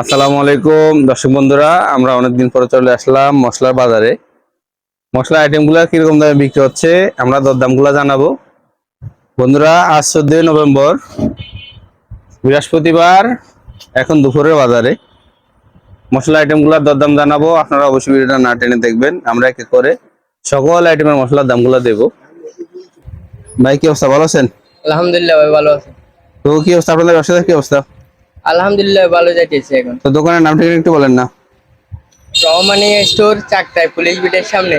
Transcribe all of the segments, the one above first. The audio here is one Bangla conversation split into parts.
আসসালামু আলাইকুম। দর্শক বন্ধুরা আমরা অনেকদিন পরে চলে আসলাম মশলার বাজারে। মশলা আইটেমগুলো কীরকম দামে বিক্রি হচ্ছে আমরা দরদামগুলো জানাব। বন্ধুরা আজ চোদ্দই নভেম্বর বৃহস্পতিবার এখন দুপুরের বাজারে। মশলা আইটেমগুলোর দরদাম জানাব আপনারা অবশ্যই ভিডিওটা না টেনে দেখবেন আমরা একে করে সকল আইটেমের মশলার দামগুলো দেবো। ভাই কি অবস্থা? ভালো আছেন? আলহামদুলিল্লাহ ভাই ভালো আছে। তো কি অবস্থা? আপনাদের ব্যবসার কি অবস্থা? আলহামদুলিল্লাহ ভালো যাইতেছে এখন। তো দোকানের নামটা একটু বলেন না। রহমানি স্টোর চারটায় পুলিশ বিটের সামনে।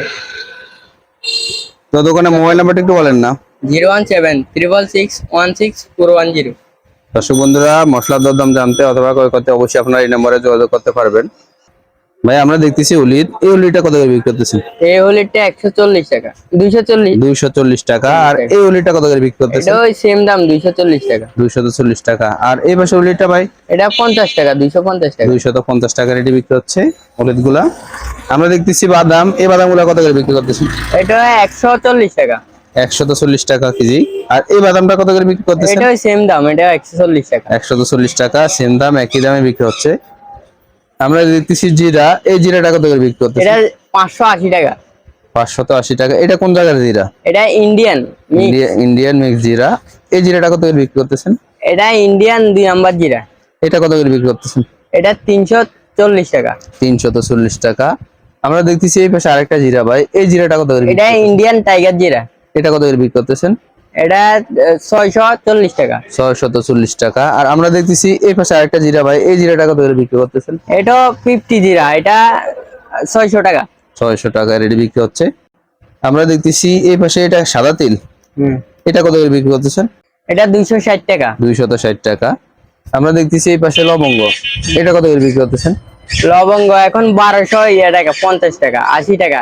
তো দোকানের মোবাইল নাম্বারটা একটু বলেন না। Zero one seven triple six one six four one zero. দর্শক বন্ধুরা মশলার দরদাম জানতে অথবা কয় করতে অবশ্যই আপনারা এই নম্বরে যোগাযোগ করতে পারবেন। ভাই আমরা দেখতেছি উলিদ। এই উলিটা কত করে বিক্রি করতেছেন? এই একশো চল্লিশ টাকা। দুইশো চল্লিশ। দুইশো চল্লিশ টাকা। আর এই উলিটা কত করে বিক্রি করতেছেন? এটা ওই সেম দাম দুইশো চল্লিশ টাকা। দুইশো চল্লিশ টাকা। আর এই পাশে উলিটা ভাই? এটা পঞ্চাশ টাকা দুইশো পঞ্চাশ টাকা। দুইশত পঞ্চাশ টাকা রেটে বিক্রি হচ্ছে উলিদগুলা আমরা দেখতেছি বাদাম। এই বাদামগুলা কত করে বিক্রি করতেছেন? এটা একশো চল্লিশ টাকা। একশত চল্লিশ টাকা কেজি। আর এই বাদামটা কত করে বিক্রি করতেছেন? এটা ওই সেম দাম এটা একশো চল্লিশ টাকা। একশত চল্লিশ টাকা সেম দাম একই দামে বিক্রি হচ্ছে। আমরা দেখতেছি জিরা এই জিরাটা কত করে বিক্রি করতেছে এটা পাঁচশো আশি টাকা। পাঁচশত আশি টাকা। এটা কোন জায়গার জিরা? এটা ইন্ডিয়ান ইন্ডিয়া- ইন্ডিয়ান মিক্স জিরা। এই জিরাটা কত করে বিক্রি করতেছেন? এটা ইন্ডিয়ান দুই নাম্বার জিরা। এটা কত করে বিক্রি করতেছেন? এটা তিনশো চল্লিশ টাকা। তিনশত চল্লিশ টাকা। আমরা দেখতেছি এই পাশে আরেকটা জিরা ভাই। এই জিরাটা কত করে এটা ইন্ডিয়ান টাইগার জিরা। এটা কত করে বিক্রি করতেছেন? এটা ছয়শো চল্লিশ টাকা। ছয়শত চল্লিশ টাকা। আর আমরা দেখতেছি এই পাশে আরেকটা জিরা ভাই এই জিরাটা কত করে বিক্রি করতেছেন? এটা ফিফটি জিরা এটা ছয়শো টাকা। ছয়শো টাকা রেডি বিক্রি হচ্ছে। আমরা দেখতেছি এই পাশে এটা সাদা তিল। এটা কত করে বিক্রি করতেছেন? এটা দুইশো ষাট টাকা। দুইশত ষাট টাকা। আমরা দেখতেছি এই পাশে লবঙ্গ। এটা কত করে বিক্রি করতেছেন? লবঙ্গ এখন বারোশো ইয়ে টাকা পঞ্চাশ টাকা আশি টাকা।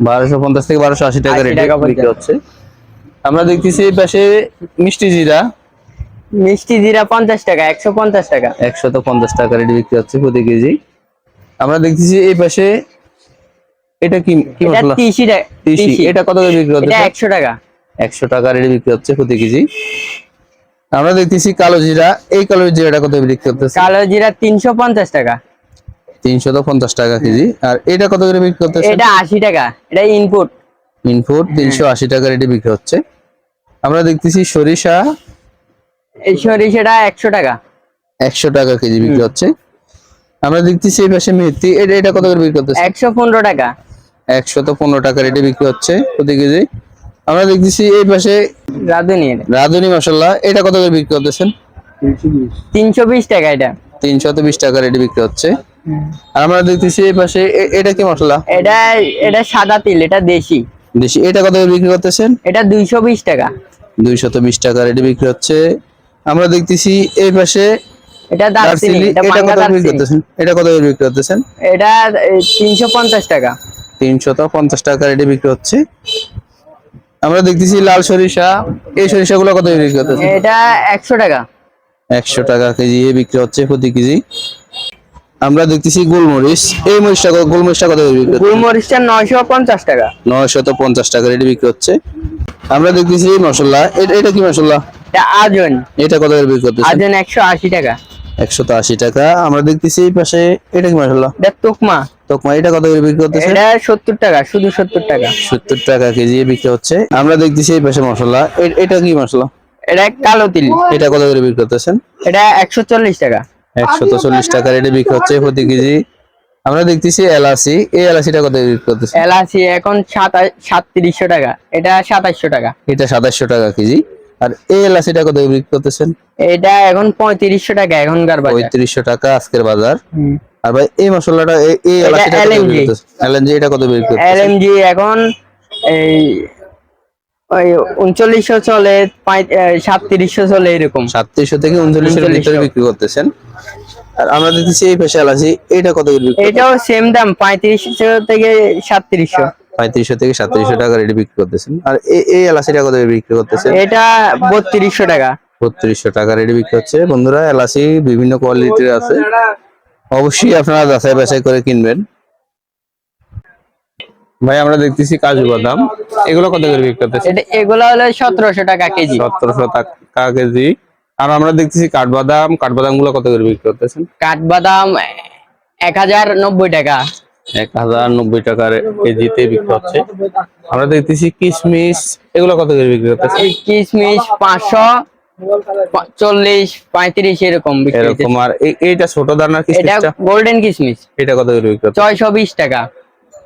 বারোশো পঞ্চাশ থেকে বারোশো আশি টাকা 80 বিক্রি হচ্ছে। আমরা দেখতেছি এই পাশে মিষ্টি জিরা। মিষ্টি জিরা পঞ্চাশ টাকা একশো পঞ্চাশ টাকা। একশত পঞ্চাশ টাকা রেটে বিক্রি হচ্ছে প্রতি কেজি। আমরা দেখতেছি এই পাশে এটা কি কি মশলা? তিসি তিসি। এটা কত করে বিক্রি এটা টাকা। একশো টাকা রেটে বিক্রি হচ্ছে প্রতি কেজি। আমরা দেখতেছি কালো জিরা। এই কালো জিরাটা কত বিক্রি করতেছে কালো জিরা তিনশো পঞ্চাশ টাকা। তিনশত পঞ্চাশ টাকা কেজি। আর এটা কত করে বিক্রি করতেছে এটা আশি টাকা। এটা ইনপুট ইনপুট তিনশো আশি টাকা রেটে বিক্রি হচ্ছে। আমরা দেখতেছি সরিষা এই সরিষাটা একশো টাকা। একশো টাকা কেজি বিক্রি হচ্ছে। আমরা দেখতেছি এই পাশে মেথি এটা এটা কত করে বিক্রি করতেছে? একশো পনেরো টাকা। একশো তো পনেরো টাকা রেটে বিক্রি হচ্ছে প্রতি কেজি। আমরা দেখতেছি এই পাশে রাঁধুনি রাঁধুনি মশলা এটা কত করে বিক্রি করতেছেন? তিনশো বিশ টাকা এটা। তিনশত বিশ টাকা রেটে বিক্রি হচ্ছে। আর আমরা দেখতেছি এই পাশে এটা কি মশলা? এটা এটা সাদা তিল এটা দেশি। দেশি। এটা কত করে বিক্রি করতেছেন? এটা দুইশো বিশ টাকা। দুইশত বিশ টাকা রেটে বিক্রি হচ্ছে। আমরা দেখতেছি এই পাশে এটা দারচিনি এটা কত করে বিক্রি করতেছেন? এটা কত বিক্রি করতেছেন? এটা তিনশো পঞ্চাশ টাকা। তিনশত পঞ্চাশ টাকা রেটে বিক্রি হচ্ছে। আমরা দেখতেছি লাল সরিষা। এই সরিষাগুলো কত করে বিক্রি করতেছে এটা একশো টাকা। একশো টাকা কেজি এ বিক্রি হচ্ছে প্রতি কেজি। আমরা দেখতেছি গোলমরিচ। এই মরিচটা গোলমরিচটা কত করে বিক্রি গুলমরিচটা নয়শো পঞ্চাশ টাকা। নয়শত পঞ্চাশ টাকা রেটে বিক্রি হচ্ছে। আমরা দেখতেছি মশলা। এটা এটা কি মশলা? এটা আজন। এটা কত করে বিক্রি করতেছে আজন একশো আশি টাকা। একশত আশি টাকা। আমরা দেখতেছি এই পাশে এটা কি মশলা? এটা তুকমা। তোকমা এটা কত করে বিক্রি করতেছে এটা সত্তর টাকা শুধু সত্তর টাকা। সত্তর টাকা কেজি এ বিক্রি হচ্ছে। আমরা দেখতেছি এই পাশে মশলা। এটা কি মশলা? এটা কালো তিল। এটা কত করে বিক্রি করতেছেন? এটা একশো চল্লিশ টাকা। একশত চল্লিশ টাকা রেটে বিক্রি হচ্ছে প্রতি কেজি। আমরা দেখতেছি এলাচি এই এলাচিটা কত বিক্রি করতেছে? এলাচি এখন সাতত্রিশশো টাকা। এটা সাতাশশো টাকা। এটা সাতাশশো টাকা কেজি। আর এই এলাচিটা কত বিক্রি করতেছেন? এটা এখন পঁয়ত্রিশশো টাকা এখনকার বাজার। পঁয়ত্রিশশো টাকা আজকের বাজার। আর ভাই এই মশলাটা এই- এলাচিটা কত বিক্রি করতেছে এলএনজি এটা কত বিক্রি করতেছে এলএমজি এখন এই ওই উনচল্লিশশো চলে সাতত্রিশশো চলে এরকম। সাতত্রিশশো থেকে উনচল্লিশের ভিতরে বিক্রি করতেছেন। আর আমরা দেখতেছি এই এলাচি এটা কত করে বিক্রি এটাও সেম দাম পঁয়ত্রিশশো থেকে সাতত্রিশশো। পঁয়ত্রিশশো থেকে সাতত্রিশশো টাকা রেটে বিক্রি করতেছেন। আর এই- এলাচিটা কত করে বিক্রি করতেছেন? এটা বত্রিশশো টাকা। বত্রিশশো টাকা রেটে বিক্রি হচ্ছে। বন্ধুরা এলাচি বিভিন্ন কোয়ালিটির আছে। অবশ্যই আপনারা যাচাই বাছাই করে কিনবেন। ভাই আমরা দেখতেছি কাজু বাদাম। এগুলো কত করে বিক্রি করতেছে এটা এগুলো হলো সতেরোশো টাকা কেজি। সতেরোশো টাকা কেজি। আর আমরা দেখতেছি কাঠবাদাম কাঠবাদামগুলো কত করে বিক্রি করতেছেন? কাঠবাদাম এক হাজার নব্বই টাকা এক হাজার নব্বই টাকার কেজিতে বিক্রি হচ্ছে। আমরা দেখতেছি কিশমিশ এগুলো কত করে বিক্রি করতেছে কিশমিশ পাঁচশো চল্লিশ পঁয়ত্রিশ এরকম এরকম আর এইটা ছোট দানার এটা গোল্ডেন কিশমিশ। এটা কত করে বিক্রি করছে ছয়শো বিশ টাকা।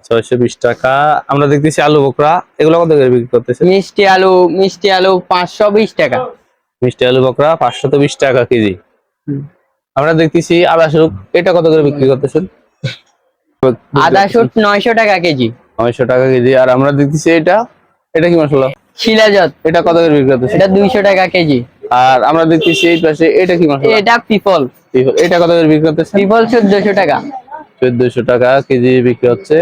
ছয়শো বিশ টাকা। আমরা দেখতেছি আলু বকরা এগুলো কত করে বিক্রি করতেছে মিষ্টি আলু মিষ্টি আলু পাঁচশো বিশ টাকা। মিষ্টি আলু বকরা পাঁচশো বিশ টাকা কেজি। আমরা দেখতেছি আদা এটা কত করে বিক্রি করতেছেন? আদা শুট নয়শো টাকা কেজি। নয়শো টাকা কেজি আর আমরা দেখতেছি এটা এটা কি মশলা? শিলাজত। এটা কত করে বিক্রি করতেছে এটা দুইশো টাকা কেজি। আর আমরা দেখতেছি এই পাশে এটা কি মশলা? এটা পিপল। এটা কত করে বিক্রি করতেছে পিপল চোদ্দশো টাকা। চোদ্দশো টাকা কেজি বিক্রি হচ্ছে।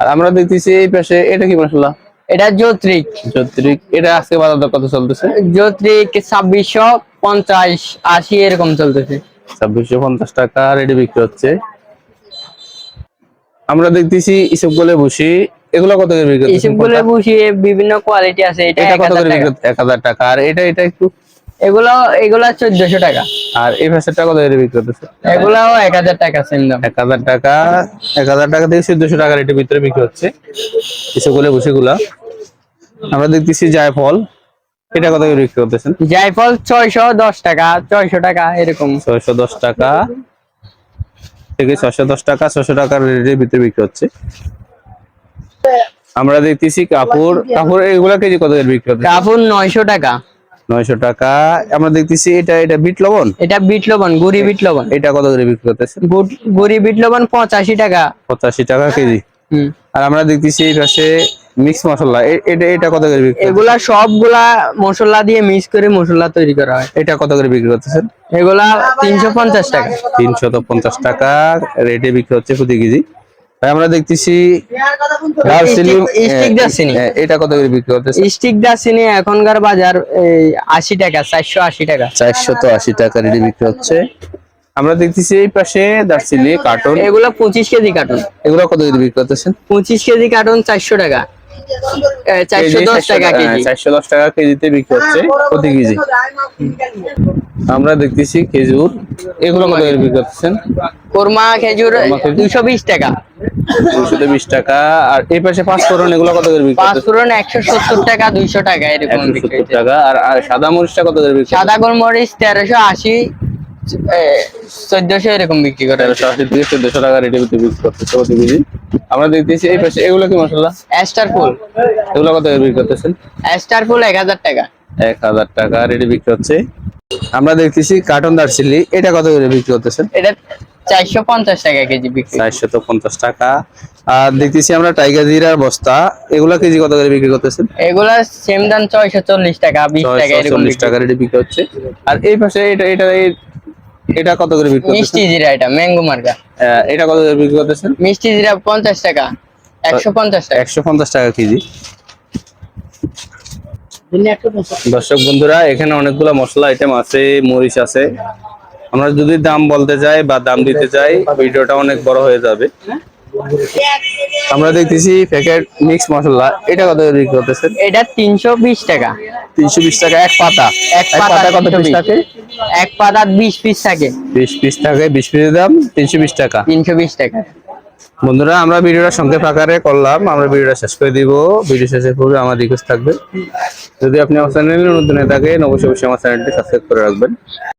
আর আমরা দেখতেছি এই পাশে এটা কি মশলা? এটা জ্যোত্রিক ছত্রিক এটা আজকে বাজার কত চলতেছে? জ্যোত্রিক ছাব্বিশশো পঞ্চাশ আশি এরকম চলতেছে। ছাব্বিশশো পঞ্চাশ টাকা রেডি বিক্রি হচ্ছে। আমরা দেখতেছি ইসব গলে বসি এগুলো কত করে বিক্রি এইসবগুলো বসিয়ে বিভিন্ন কোয়ালিটি আছে এটা এটা কত করে বিক্রি এক হাজার টাকা? আর এটা এটা একটু? এগুলো এগুলা চোদ্দশো টাকা। আর এই ভাষাটা কত করে বিক্রি করতেছে? এগুলাও এক হাজার টাকা সেম দাম। এক হাজার টাকা এক হাজার টাকা থেকে চোদ্দশো টাকা রেটের ভিতরে বিক্রি হচ্ছে। ইসব গলে বসিগুলা আমরা দেখতেছি জায়ফল। এটা কত করে বিক্রি করতেছেন? জায়ফল ছয়শো দশ টাকা ছয়শো টাকা এরকম। ছয়শো দশ টাকা। থেকে ছয়শো দশ টাকা ছয়শো টাকার রেটের ভিতরে বিক্রি হচ্ছে। আমরা দেখতেছি কাপড় কাপড় এগুলা কেজি কত করে বিক্রি হচ্ছে? কাপড় নয়শো টাকা। নয়শো টাকা। আমরা দেখতেছি এটা এটা বিট লবণ? এটা বিট লবণ গুড়ি বিট লবণ। এটা কত করে বিক্রি করতেছে গুড়- বিট লবণ পঁচাশি টাকা। পঁচাশি টাকা কেজি। হুম। আর আমরা দেখতেছি এই পাশে মিক্স মশলা এটা এটা কত করে বিক্রি এগুলা সবগুলা মশলা দিয়ে মিক্স করে মশলা তৈরি করা হয়। এটা কত করে বিক্রি করতেছেন? এগুলা তিনশো পঞ্চাশ টাকা। তিনশত পঞ্চাশ টাকা রেটে বিক্রি হচ্ছে প্রতি কেজি। আমরা দেখতেছি দারচিনি স্টিক- দারচিনি। এটা কত করে বিক্রি করতেছে স্টিক দারচিনি এখনকার বাজার এই আশি টাকা চারশো আশি টাকা। চারশত আশি টাকা রেটে বিক্রি হচ্ছে। আমরা দেখতেছি এই পাশে দারচিনি কার্টন। এগুলো পঁচিশ কেজি কার্টন। এগুলো কত করে বিক্রি করতেছেন? পঁচিশ কেজি কার্টন চারশো টাকা। চারশো কেজি দশ টাকা কেজিতে বিক্রি হচ্ছে প্রতি কেজি। আমরা দেখতেছি খেজুর। এগুলো কত করে বিক্রি করতেছেন? কোরমা খেজুর কোরমা খেজুর। দুশো বিশ টাকা। দুশো বিশ টাকা। আর এই পাশে এগুলো কত করে বিক্রি টাকা দুইশো টাকা এরকম বিক্রি টাকা। আর আর সাদা মরিচটা কত করে বিক্রি সাদা গোলমরিচ তেরোশো আশি চোদ্দশো এরকম বিক্রি করে তেরোশো আশি থেকে চোদ্দশো টাকা রেটে বিক্রি করতেছে প্রতি কেজি। আমরা দেখতেছি এই পাশে এগুলো কি মশলা অ্যাস্টার ফুল এগুলো কত করে বিক্রি করতেছেন? অ্যাস্টার ফুল এক হাজার টাকা। এক হাজার টাকা রেডি বিক্রি হচ্ছে। আমরা দেখতেছি কার্টন দারচিনি এটা কত করে বিক্রি করতেছেন? এটা চারশো পঞ্চাশ টাকা কেজি বিক্রি। চারশো তো পঞ্চাশ টাকা। আর দেখতেছি আমরা টাইগার জিরার বস্তা এগুলা কেজি কত করে বিক্রি করতেছেন? এগুলা সেম দাম ছয়শো চল্লিশ টাকা বিশ টাকা ছয়শো এরকম চল্লিশ বিক্রি। টাকা রেডি বিক্রি হচ্ছে। আর এই পাশে এটা এটা এটা কত করে বিক্রি মিষ্টি জিরা এটা ম্যাঙ্গো মার্কা। আহ, এটা কত করে বিক্রি করতেছেন? মিষ্টি জিরা পঞ্চাশ টাকা একশো পঞ্চাশ টাকা। একশো পঞ্চাশ টাকা কেজি। দর্শক বন্ধুরা এখানে অনেকগুলো মশলা আইটেম আছে মরিচ আছে। আমরা যদি দাম বলতে চাই বা দাম দিতে চাই ভিডিওটা অনেক বড় হয়ে যাবে। আমরা দেখতেছি প্যাকেট মিক্স মশলা এটা কত করে বিক্রি করতেছেন? এটা তিনশো বিশ টাকা। তিনশো বিশ টাকা এক পাতা। এক পাতা কত পিস থাকে? এক পাতা বিশ পিস থাকে। বিশ পিস থাকে বিশ পিসের দাম তিনশো বিশ টাকা। তিনশো বিশ টাকা। বন্ধুরা আমরা ভিডিওটা সংক্ষেপ আকারে করলাম আমরা ভিডিওটা শেষ করে দিব। ভিডিও শেষের পূর্বে আমার রিকোয়েস্ট থাকবে যদি আপনি আমার চ্যানেলে নতুন হয়ে থাকেন অবশ্যই অবশ্যই আমার চ্যানেলটি সাবস্ক্রাইব করে রাখবেন।